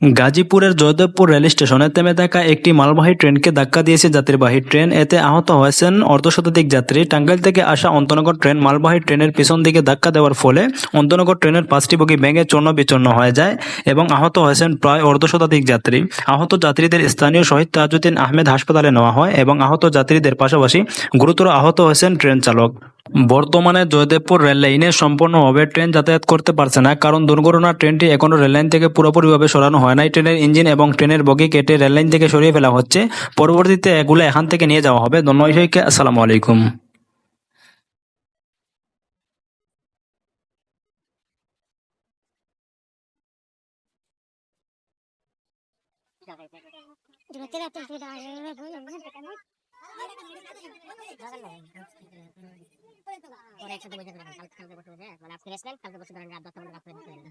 গাজীপুরের জয়দেবপুর রেল স্টেশনে থেমে থাকা একটি মালবাহী ট্রেনকে ধাক্কা দিয়েছে যাত্রীবাহী ট্রেন। এতে আহত হয়েছেন অর্ধশতাধিক যাত্রী। টাঙ্গাইল থেকে আসা অন্তনগর ট্রেন মালবাহী ট্রেনের পিছন দিকে ধাক্কা দেওয়ার ফলে অন্তনগর ট্রেনের পাঁচটি বগি ভেঙে চূর্ণ বিচূর্ণ হয়ে যায় এবং আহত হয়েছেন প্রায় অর্ধশতাধিক যাত্রী। আহত যাত্রীদের স্থানীয় শহীদ তাজউদ্দিন আহমেদ হাসপাতালে নেওয়া হয় এবং আহত যাত্রীদের পাশাপাশি গুরুতর আহত হয়েছেন ট্রেন চালক। বর্তমানে জয়দেবপুর রেল লাইনে সম্পূর্ণভাবে ট্রেন যাতায়াত করতে পারছে না, কারণ দুর্ঘটনার ট্রেনটি এখনও রেললাইন থেকে পুরোপুরিভাবে সরানো হয় নাই। ট্রেনের ইঞ্জিন এবং ট্রেনের বগি কেটে রেললাইন থেকে সরিয়ে ফেলা হচ্ছে। পরবর্তীতে এগুলো এখান থেকে নিয়ে যাওয়া হবে। ধন্যবাদ সবাইকে। আসসালামু আলাইকুম। ওরা একসাথে বসে থাকবে কালকে কালকে বসে বসে মানে আজকে রেস্ট কালকে বসে ধরেন রাত দশটা পর্যন্ত রাত পর্যন্ত।